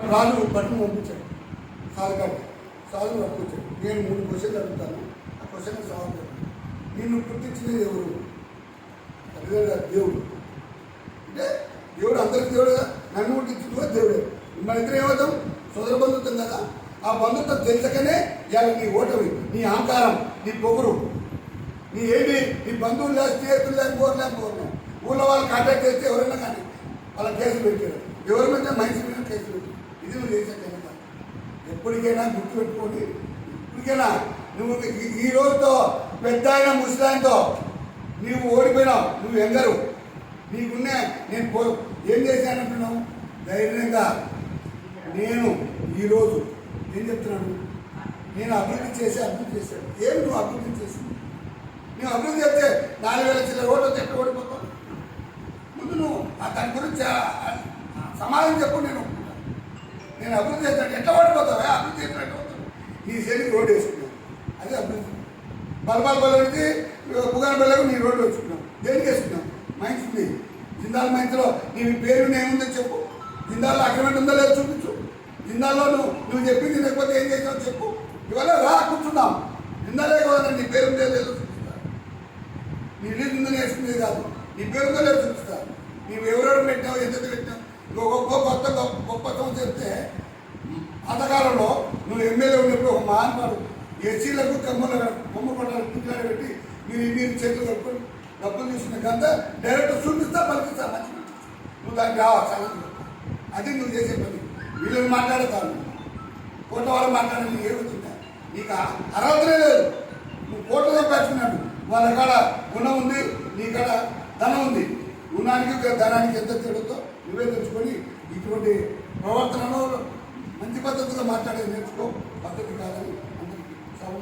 రాజు బట్టను పంపించాడు. సాలుగాడు సాలు పంపించాడు. నేను మూడు క్వశ్చన్లు అడుగుతాను. ఆ క్వశ్చన్కి సవాల్ నిన్ను పుట్టించినది ఎవరు? తల్లిదండ్రుల దేవుడు. అంటే దేవుడు అందరికి దేవుడు నన్ను పుట్టించింది కూడా దేవుడే. మన ఇద్దరు ఏమవుతాం? సోదర బంధుత్వం కదా? ఆ బంధుత్వం తెలుసకనే ఇవాళ నీ ఓటమి నీ అహంకారం నీ పొగురు. నీ ఏమి? నీ బంధువులు లేదు స్నేహితులు లేక కోరు లేక కోరినాం ఊళ్ళో వాళ్ళు కాంటాక్ట్ చేస్తే ఎవరైనా కానీ వాళ్ళ కేసులు పెట్టారు. ఎవరి మీద? మనిషి మీద కేసులు పెట్టారు. ఇది నువ్వు చేసే కనుక ఎప్పటికైనా గుర్తుపెట్టుకోండి ఇప్పటికైనా నువ్వు ఈ- రోజుతో పెద్ద ఆయన ముసలాయనతో నీవు ఓడిపోయినావు నువ్వు ఎంగరు. నీకున్న నేను పో ఏం చేశానంటున్నావు? ధైర్యంగా నేను ఈరోజు ఏం చెప్తున్నాను? నేను అభివృద్ధి చేసి అభివృద్ధి చేశాను. ఏమి నువ్వు అభివృద్ధి చేసింది నువ్వు అభివృద్ధి చేస్తే నాలుగు వేల చిల్లర ఓట్లు ఎక్కడ ఓడిపోతావు? ముందు నువ్వు దాని గురించి సమాధానం చెప్పు నేను. నేను అభివృద్ధి చేస్తాను. ఎట్లా ఓడిపోతావా అభివృద్ధి చేసినట్టు నీ శైలికి రోడ్డు వేసుకున్నావు. అదే అభివృద్ధి. బలబాల బలకి పుగాన బలకు నీ రోడ్డు వేసుకున్నావు. దేనికి వేసుకున్నావు? మైన్స్ ఉంది. జిందాల్ మైన్స్లో నీ పేరు ఏముందో చెప్పు. జిందాల్లో అగ్రిమెంట్ ఉందో లేదో చూపించు. జిందాల్లో నువ్వు నువ్వు చెప్పింది లేకపోతే ఏం చేసావు చెప్పు. ఇవాళ రా కూర్చున్నాం జిందాలే కదా నీ పేరు ఉందో లేదో చూపిస్తా. నీ ఇల్లు ఉందని వేసుకునేది కాదు నీ పేరు ఉందో లేదో చూపిస్తా. నీవు ఎవరెవరు పెట్టావు ఎంత గొప్ప కొత్త గొప్ప గొప్పతనం చెప్తే పాతకాలంలో నువ్వు ఎమ్మెల్యే ఉన్నప్పుడు ఒక మహాన్మాడు ఎస్సీలకు కమ్మలు బొమ్మ కొట్టాలి టిక్లాడ పెట్టి మీరు మీరు చేతులు కట్టుకొని డబ్బులు తీసుకున్న కంత డైరెక్ట్ చూపిస్తా పలికిస్తా మంచి నువ్వు దానికి రావాలి సంగతి అది నువ్వు చేసే పని వీళ్ళని మాట్లాడతాను కోట వాళ్ళు మాట్లాడాలి నీకు ఏమవుతుందా నీకు అర్హతలే అర్హతనే లేదు నువ్వు కోట సంపాదించుకున్నాడు వాళ్ళ కాడ గుణం ఉంది నీ కాడ ధనం ఉంది గుణానికి ధనానికి ఎంత తేడుతో నువ్వే ఉన్నటువంటి ప్రవర్తనను మంచి పద్ధతిలో మాట్లాడే నేర్చుకో. పద్ధతి కాదని అందరికీ సభ